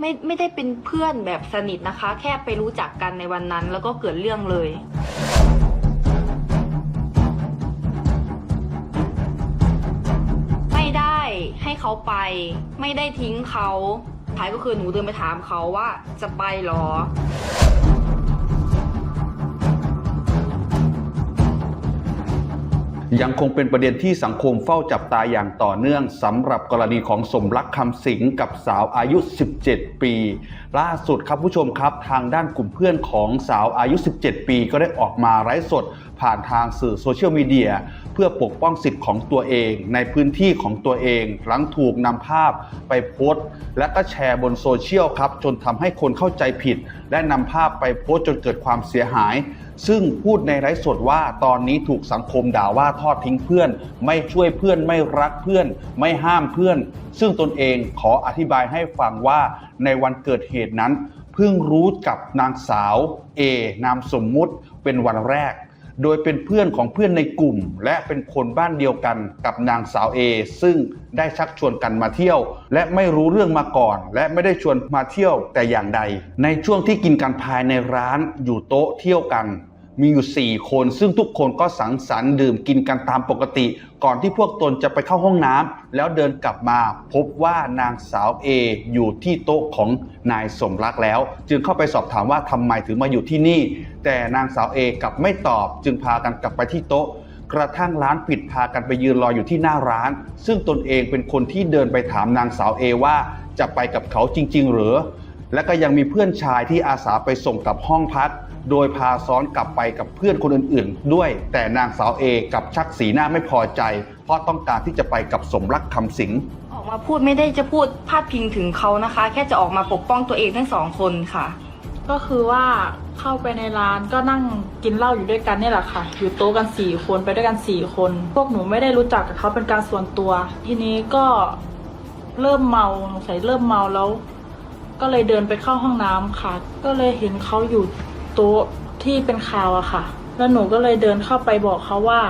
ไม่ไม่ได้เป็นเพื่อนแบบสนิทนะคะ แค่ไปรู้จักกันในวันนั้น แล้วก็เกิดเรื่องเลยไม่ได้ให้เขาไปไม่ได้ทิ้งเขาท้ายก็คือหนูเดินไปถามเขาว่าจะไปหรอ ยังคงเป็นประเด็นที่สังคมเฝ้าจับตาอย่างต่อเนื่องสำหรับกรณีของสมรักคำสิงกับสาวอายุ 17 ปี ล่าสุดครับผู้ชมครับทางด้านกลุ่มเพื่อนของสาวอายุ 17 ปี ก็ได้ออกมาไร้สดผ่านทางสื่อโซเชียลมีเดียเพื่อปกป้องสิทธิ์ของตัวเองในพื้นที่ของตัวเอง หลังถูกนำภาพไปโพสต์ และก็แชร์บนโซเชียลครับจนทำให้คนเข้าใจผิด และนำภาพไปโพสต์จนเกิดความเสียหาย ซึ่งพูดในไร้สดว่าตอนนี้ถูกสังคมด่าว่าทอดทิ้งเพื่อน ไม่ช่วยเพื่อนไม่รักเพื่อน ไม่ห้ามเพื่อน ซึ่งตนเองขออธิบายให้ฟังว่าในวันเกิดเหตุนั้น เพิ่งรู้กับนางสาวเอนามสมมุติเป็นวันแรก โดยเป็นเพื่อนของเพื่อนในกลุ่ม และเป็นคนบ้านเดียวกันกับนางสาวเอซึ่งได้ชักชวนกันมาเที่ยว และไม่รู้เรื่องมาก่อน และไม่ได้ชวนมาเที่ยวแต่อย่างใด ในช่วงที่กินกันภายในร้านอยู่โต๊ะเที่ยวกัน มีอยู่ 4 คน ซึ่งทุกคนก็สังสรรค์ดื่มกินกันตามปกติ ก่อนที่พวกตนจะไปเข้าห้องน้ำแล้วเดินกลับมา พบว่านางสาวเออยู่ที่โต๊ะของนายสมรักแล้ว จึงเข้าไปสอบถามว่าทำไมถึงมาอยู่ที่นี่ แต่นางสาวเอกลับไม่ตอบ จึงพากันกลับไปที่โต๊ะกระทั่งร้านปิดพากันไปยืนรออยู่ที่หน้าร้าน ซึ่งตนเองเป็นคนที่เดินไปถามนางสาวเอว่าจะไปกับเขาจริง ๆ หรือ และก็ยังมีเพื่อนชายที่อาสาไปส่งกลับห้องพักโดยพาซ้อนกลับไปกับเพื่อนคนอื่นๆ ด้วย แต่นางสาวเอกลับชักสีหน้าไม่พอใจ เพราะต้องการที่จะไปกับสมรักคำสิงออกมาพูดไม่ได้จะพูดพาดพิงถึงเขานะคะ แค่จะออกมาปกป้องตัวเองทั้งสองคนค่ะ ก็คือว่าเข้าไปในร้านก็นั่งกินเหล้าอยู่ด้วยกันเนี่ยแหละค่ะ อยู่โต๊ะกันสี่คนไปด้วยกันสี่คน พวกหนูไม่ได้รู้จักกับเขาเป็นการส่วนตัว ทีนี้ก็เริ่มเมาสงสัยเริ่มเมาแล้ว ก็เลยเดินไปเข้าห้องน้ำค่ะ ก็เลยเห็นเขาอยู่โต๊ะที่เป็นข่าวอะค่ะ แล้วหนูก็เลยเดินเข้าไปบอกเขาว่า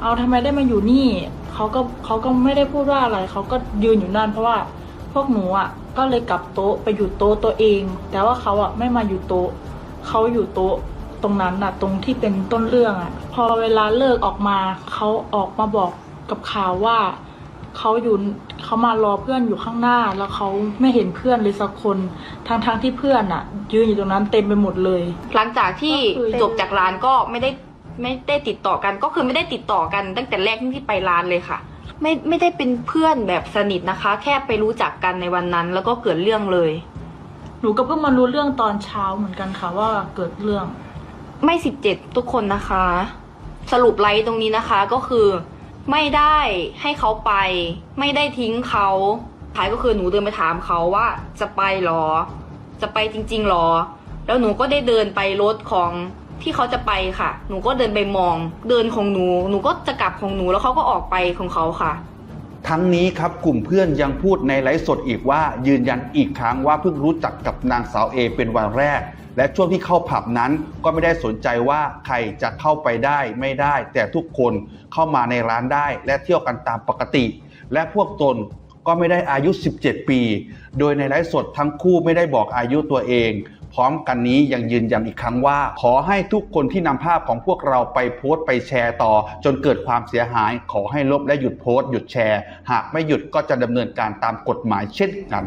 เอาทำไมได้มาอยู่นี่เขาก็เขาก็ไม่ได้พูดว่าอะไรเขาก็ยืนอยู่นั่น เพราะว่าพวกหนูอะก็เลยกลับโต๊ะไปอยู่โต๊ะตัวเอง แต่ว่าเขาอะไม่มาอยู่โต๊ะเขาอยู่โต๊ะตรงนั้นน่ะตรงที่เป็นต้นเรื่องอะพอเวลาเลิกออกมาเขาออกมาบอกกับข่าวว่า เขาอยู่เขามารอเพื่อนอยู่ข้างหน้า แล้วเขาไม่เห็นเพื่อนเลยสักคนทั้งทงๆที่เพื่อนอะยืนอยู่ตรงนั้นเต็มไปหมดเลย หลังจากที่ก็คือจบจากร้านก็ไม่ได้ไม่ได้ติดต่อกันก็คือไม่ได้ติดต่อกันตั้งแต่แรกที่ไปร้านเลยค่ะ ไม่ไม่ได้เป็นเพื่อนแบบสนิทนะคะ แค่ไปรู้จักกันในวันนั้น แล้วก็เกิดเรื่องเลย หนูก็เพิ่งมารู้เรื่องตอนเช้าเหมือนกันค่ะว่าเกิดเรื่อง ไม่สิบเจ็ดทุกคนนะคะ สรุปไลท์ตรงนี้นะคะก็คือ ไม่ได้ให้เขาไป ไม่ได้ทิ้งเขาท้ายก็คือหนูเดินไปถามเขาว่าจะไปหรอ จะไปจริงๆหรอ แล้วหนูก็ได้เดินไปรถของที่เขาจะไปค่ะ หนูก็เดินไปมอง เดินของหนู หนูก็จะกลับของหนูแล้วเขาก็ออกไปของเขาค่ะ ทั้งนี้ครับกลุ่มเพื่อนยังพูดในไลฟ์สดอีกว่ายืนยันอีกครั้งว่าเพิ่งรู้จักกับนางสาวเอเป็นวันแรก และช่วงที่เข้าผับนั้นก็ไม่ได้สนใจว่าใครจะเข้าไปได้ไม่ได้ แต่ทุกคนเข้ามาในร้านได้และเที่ยวกันตามปกติ และพวกตน ก็ไม่ได้อายุ 17 ปี โดยในไลฟ์สดทั้งคู่ไม่ได้บอกอายุตัวเอง พร้อมกันนี้ยังยืนยันอีกครั้งว่า ขอให้ทุกคนที่นำภาพของพวกเราไปโพสต์ไปแชร์ต่อ จนเกิดความเสียหาย ขอให้ลบและหยุดโพสต์หยุดแชร์ หากไม่หยุดก็จะดำเนินการตามกฎหมายเช่นกัน